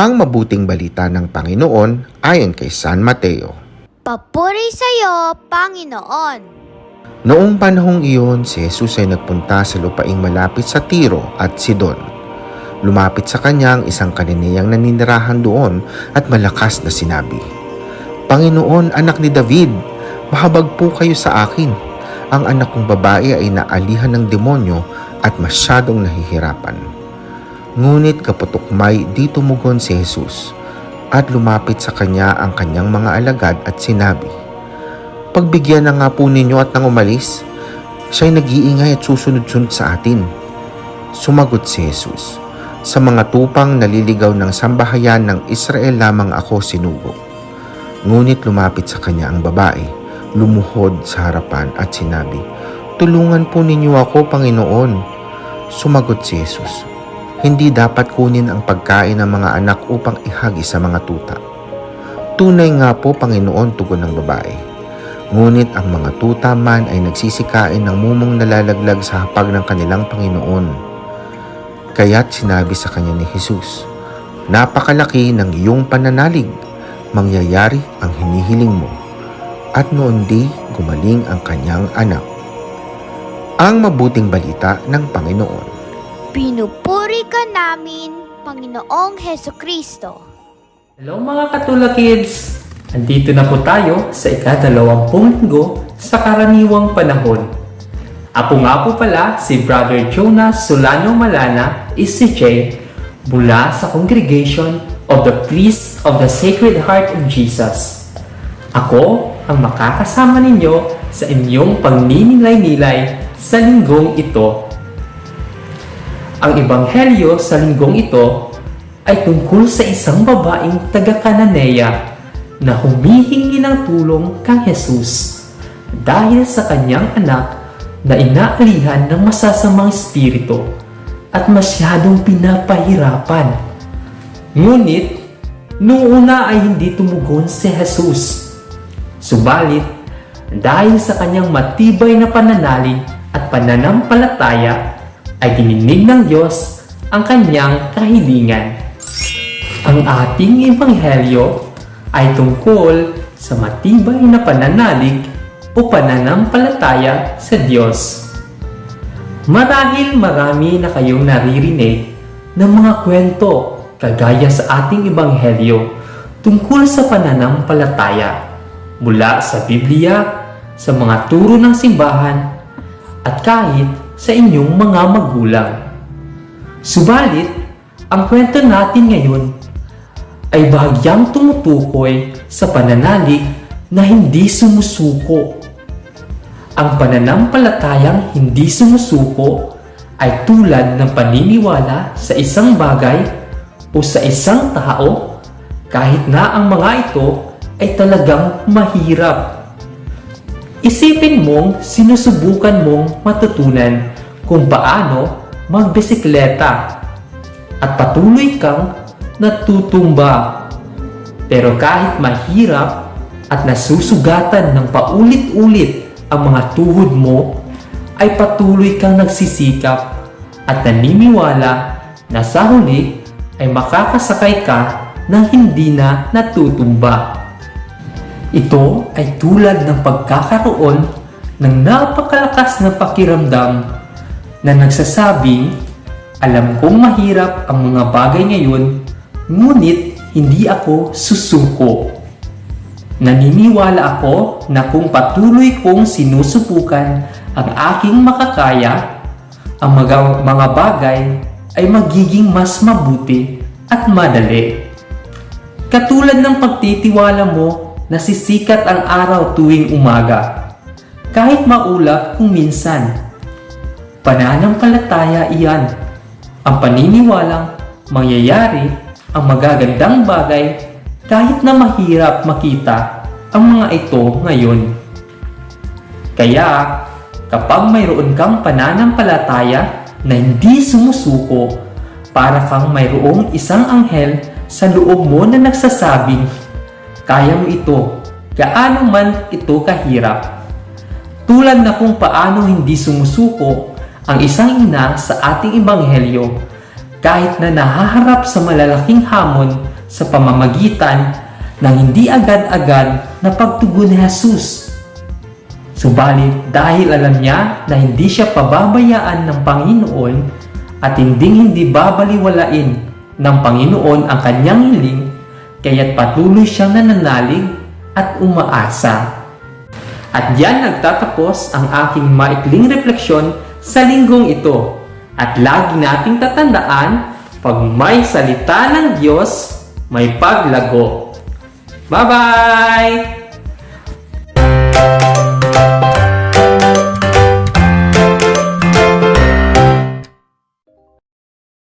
ang mabuting balita ng Panginoon ayon kay San Mateo. Papuri sa iyo, Panginoon. Noong panahong iyon, si Jesus ay nagpunta sa lupaing malapit sa Tiro at Sidon. Lumapit sa kanya ang isang kaniniyang naninirahan doon at malakas na sinabi, Panginoon, anak ni David, mahabag po kayo sa akin. Ang anak kong babae ay naalihan ng demonyo at masyadong nahihirapan. Ngunit kaputukmay di tumugon si Jesus at lumapit sa kanya ang kanyang mga alagad at sinabi, Pagbigyan na nga po ninyo at nang umalis, siya'y nag-iingay at susunod-sunod sa atin. Sumagot si Jesus, Sa mga tupang naliligaw ng sambahayan ng Israel lamang ako sinugo. Ngunit lumapit sa kanya ang babae, lumuhod sa harapan at sinabi, Tulungan po ninyo ako, Panginoon. Sumagot si Jesus, Hindi dapat kunin ang pagkain ng mga anak upang ihagi sa mga tuta. Tunay nga po, Panginoon, tugon ng babae. Ngunit ang mga tuta man ay nagsisikain ng mumong nalalaglag sa hapag ng kanilang Panginoon. Kaya't sinabi sa kanya ni Jesus, Napakalaki ng iyong pananalig, mangyayari ang hinihiling mo. At noon di gumaling ang kanyang anak. Ang mabuting balita ng Panginoon. Pinupuri ka namin, Panginoong Heso Kristo. Hello mga Katula Kids! Andito na po tayo sa ikadalawampung linggo sa karaniwang panahon. Ako nga po pala si Brother Jonas Solano Malana, ECJ, mula sa Congregation of the Priests of the Sacred Heart of Jesus. Ako ang makakasama ninyo sa inyong pagninilay-nilay sa linggong ito. Ang ebanghelyo sa linggong ito ay tungkol sa isang babaeng taga-Cananea na humihingi ng tulong kay Jesus dahil sa kanyang anak na inaalihan ng masasamang espiritu at masyadong pinapahirapan. Ngunit, noong una ay hindi tumugon si Jesus. Subalit, dahil sa kanyang matibay na pananalig at pananampalataya, ay dininig ng Diyos ang kanyang kahilingan. Ang ating ebanghelyo ay tungkol sa matibay na pananalig o pananampalataya sa Diyos. Marahil marami na kayong naririnig ng mga kwento kagaya sa ating ebanghelyo tungkol sa pananampalataya mula sa Biblia, sa mga turo ng simbahan, at kahit sa inyong mga magulang. Subalit, ang kwento natin ngayon ay bahagyang tumutukoy sa pananalig na hindi sumusuko. Ang pananampalatayang hindi sumusuko ay tulad ng paniniwala sa isang bagay o sa isang tao kahit na ang mga ito ay talagang mahirap. Isipin mong sinusubukan mong matutunan kung paano magbisikleta at patuloy kang natutumba. Pero kahit mahirap at nasusugatan ng paulit-ulit ang mga tuhod mo, ay patuloy kang nagsisikap at naniniwala na sa huli ay makakasakay ka ng hindi na natutumba. Ito ay tulad ng pagkakaroon ng napakalakas na pakiramdam na nagsasabing, alam kong mahirap ang mga bagay ngayon, ngunit hindi ako susuko. Naniniwala ako na kung patuloy kong sinusubukan ang aking makakaya, ang mga, mga bagay ay magiging mas mabuti at madali. Katulad ng pagtitiwala mo na sisikat ang araw tuwing umaga, kahit maulap kung minsan. Pananampalataya iyan, ang paniniwalang mangyayari ang magagandang bagay kahit na mahirap makita ang mga ito ngayon. Kaya, kapag mayroon kang pananampalataya na hindi sumusuko, para kang mayroong isang anghel sa loob mo na nagsasabing, kaya mo ito, gaano man ito kahirap. Tulad na kung paano hindi sumusuko ang isang ina sa ating ebanghelyo kahit na nahaharap sa malalaking hamon sa pamamagitan ng hindi agad-agad na pagtugon ni Jesus. Subalit dahil alam niya na hindi siya pababayaan ng Panginoon at hindi hindi babaliwalain ng Panginoon ang kanyang hiling, kaya't patuloy siyang nananalig at umaasa. At yan nagtatapos ang aking maikling refleksyon sa linggong ito. At lagi nating tatandaan, pag may salita ng Diyos, may paglago. Bye-bye!